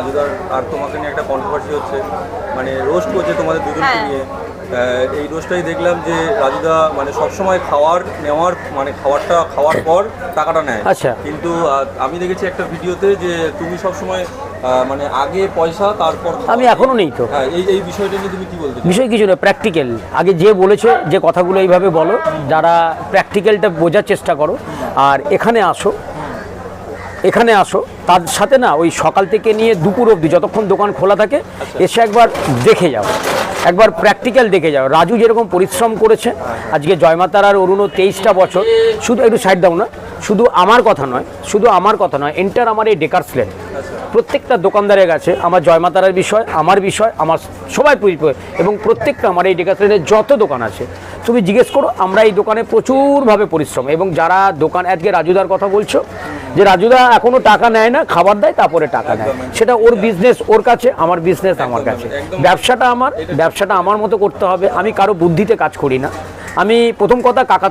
রাজুদার আর তোমাকে নিয়ে একটা কন্ট্রোভার্সি হচ্ছে। মানে রোস্ট করছে তোমাদের দুজনকে হ্যাঁ। নিয়ে। এই রোস্টটাই দেখলাম যে রাজুদা মানে সবসময় খাওয়ার নেওয়ার মানে খাবারটা খাওয়ার পর টাকাটা নেয়। আচ্ছা। কিন্তু আমি দেখেছি একটা ভিডিওতে যে তুমি সবসময় মানে আগে পয়সা তারপর আমি এখনও নেই তো। হ্যাঁ এই এই বিষয়টা নিয়ে তুমি কি বলতে বিষয় কিছু না প্র্যাকটিক্যাল আগে যে বলেছে যে কথাগুলো এইভাবে বলো যারা প্র্যাকটিক্যালটা বোঝার চেষ্টা করো আর এখানে আসো। এখানে আসো। তার সাথে না ওই সকাল থেকে নিয়ে দুপুর অবধি যতক্ষণ দোকান খোলা থাকে এসে একবার দেখে যাও। একবার প্র্যাকটিক্যাল দেখে যাও। রাজু যেরকম পরিশ্রম করেছে আজকে জয়মাতার আর অরুণও তেইশটা বছর শুধু একটু সাইড দাও না শুধু আমার কথা নয় শুধু আমার কথা নয় এন্টার আমার এই ডেকার স্লেন প্রত্যেকটা দোকানদারের কাছে আমার জয়মাতারার বিষয় আমার বিষয় আমার সবাই পরিচয় এবং প্রত্যেকটা আমার এই ডেকার স্লেনের যত দোকান আছে তুমি জিজ্ঞেস করো আমরা এই দোকানে প্রচুরভাবে পরিশ্রম এবং যারা দোকান আজকে রাজুদার কথা বলছো যে রাজুদা এখনও টাকা নেয় না খাবার দেয় তারপরে টাকা নেয়। সেটা ওর বিজনেস ওর কাছে আমার বিজনেস আমার কাছে। ব্যবসাটা আমার ব্যবসাটা আমার মতো করতে হবে। আমি কারও বুদ্ধিতে কাজ করি না। আমি প্রথম কথা কাকা